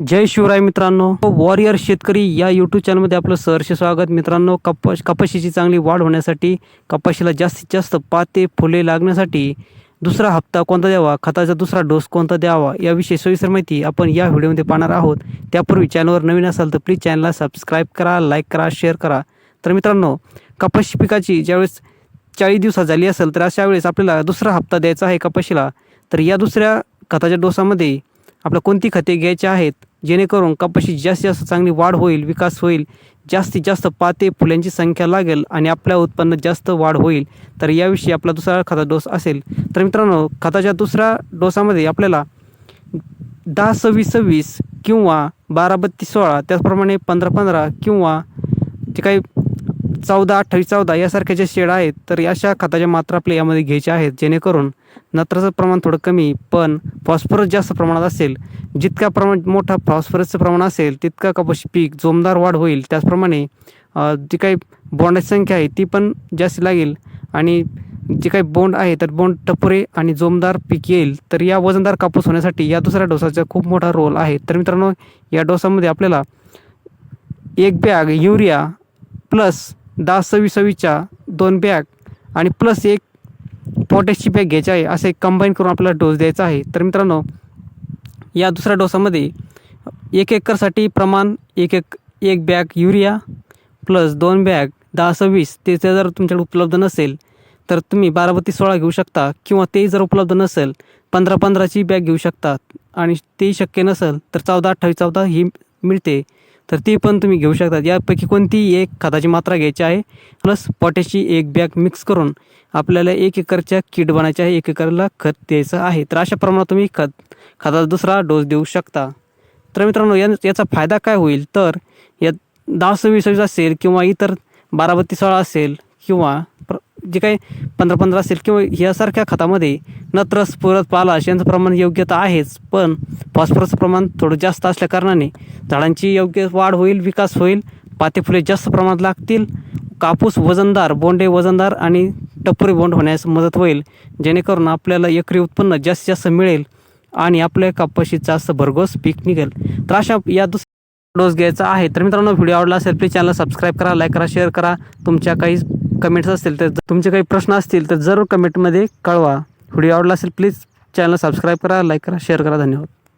जय शिवराय मित्रांनो. वॉरियर शेतकरी या युट्यूब चॅनलमध्ये आपलं सहर्ष स्वागत. मित्रांनो कपाश कपाशीची चांगली वाढ होण्यासाठी कपाशीला जास्तीत जास्त पाते फुले लागण्यासाठी दुसरा हप्ता कोणता द्यावा? खताचा दुसरा डोस कोणता द्यावा? याविषयी सविस्तर माहिती आपण या व्हिडिओमध्ये पाहणार आहोत. त्यापूर्वी चॅनलवर नवीन असाल तर प्लीज चॅनलला सबस्क्राईब करा लाईक करा शेअर करा. तर मित्रांनो कपाशी पिकाची ज्यावेळेस चाळीस दिवसात झाली असेल तर अशा वेळेस आपल्याला दुसरा हप्ता द्यायचा आहे कपाशीला. तर या दुसऱ्या खताच्या डोसामध्ये आपल्या कोणती खते घ्यायची आहेत? जेणेकरून कपाशी जास्तीत जास्त चांगली वाढ होईल विकास होईल जास्तीत जास्त पाते फुल्यांची संख्या लागेल आणि आपल्या उत्पन्नात जास्त वाढ होईल. तर याविषयी आपला दुसरा खता डोस असेल. तर मित्रांनो खताच्या दुसऱ्या डोसामध्ये आपल्याला दहा सव्वीस सव्वीस किंवा बारा बत्तीस सोळा त्याचप्रमाणे पंधरा पंधरा किंवा जे काही चौदा अठ्ठावीस चौदा यासारख्या ज्या शेड आहेत तर अशा खताच्या मात्रा आपल्या यामध्ये घ्यायच्या आहेत जेणेकरून नत्राचं प्रमाण थोडं कमी पण फॉस्फरस जास्त प्रमाणात असेल जितका प्रमाण मोठा फॉस्फरसचं प्रमाण असेल तितका कपाशी पीक जोमदार वाढ होईल. त्याचप्रमाणे जी काही बोंडाची संख्या आहे ती पण जास्त लागेल. आणि जे काही बोंड आहे तर बोंड टपुरे आणि जोमदार पीक येईल तर या वजनदार कापूस होण्यासाठी या दुसऱ्या डोसाचा खूप मोठा रोल आहे. तर मित्रांनो या डोसामध्ये आपल्याला एक बॅग युरिया प्लस दहा सव्वीस सव्वीसच्या दोन बॅग आणि प्लस एक पोटॅशची बॅग घ्यायची आहे असे कंबाईन करून आपल्याला डोस द्यायचा आहे. तर मित्रांनो या दुसऱ्या डोसामध्ये एक एकरसाठी प्रमाण एक एक एक बॅग युरिया प्लस दोन बॅग दहा सव्वीस ते जर तुमच्याकडे उपलब्ध नसेल तर तुम्ही बारा बत्तीस सोळा घेऊ शकता किंवा तेही जर उपलब्ध नसेल पंधरा पंधराची बॅग घेऊ शकता. आणि तेही शक्य नसेल तर चौदा अठ्ठावीस चौदा ही मिळते. तर ती पण तुम्ही घेऊ शकता. यापैकी कोणतीही एक खताची मात्रा घ्यायची आहे? प्लस पोटॅशची एक बॅग मिक्स करून आपल्याला एक एकरच्या किट बनायचे आहे. एक एकरला खत द्यायचं आहे. तर अशा प्रमाणात तुम्ही खत खताचा दुसरा डोस देऊ शकता. तर मित्रांनो या याचा फायदा काय होईल? तर या दहा सव्वीस सव्वीस असेल किंवा इतर बारा बत्तीस सोळा असेल किंवा जे काही पंधरा पंधरा असेल किंवा यासारख्या खतामध्ये नत्रस पुरत पाला यांचं प्रमाण योग्य तर आहेच पण फॉस्फरसचं प्रमाण थोडं जास्त असल्याकारणाने झाडांची योग्य वाढ होईल विकास होईल पाते फुले जास्त प्रमाणात लागतील कापूस वजनदार बोंडे वजनदार आणि टप्पुरी बोंड होण्यास मदत होईल जेणेकरून आपल्याला एकरी उत्पन्न जास्तीत जास्त मिळेल आणि आपल्या कापाशी जास्त भरघोस पीक निघेल. तर अशा या दुसऱ्या डोस घ्यायचा आहे. तर मित्रांनो व्हिडिओ आवडला असेल प्लीज चॅनल सबस्क्राईब करा लाईक करा शेअर करा. तुमच्या काही कमेंट्स असतील तर तुमचे काही प्रश्न असतील तर जरूर कमेंटमध्ये कळवा. व्हिडिओ आवडला असेल प्लीज चॅनल सबस्क्राईब करा लाईक करा शेअर करा. धन्यवाद.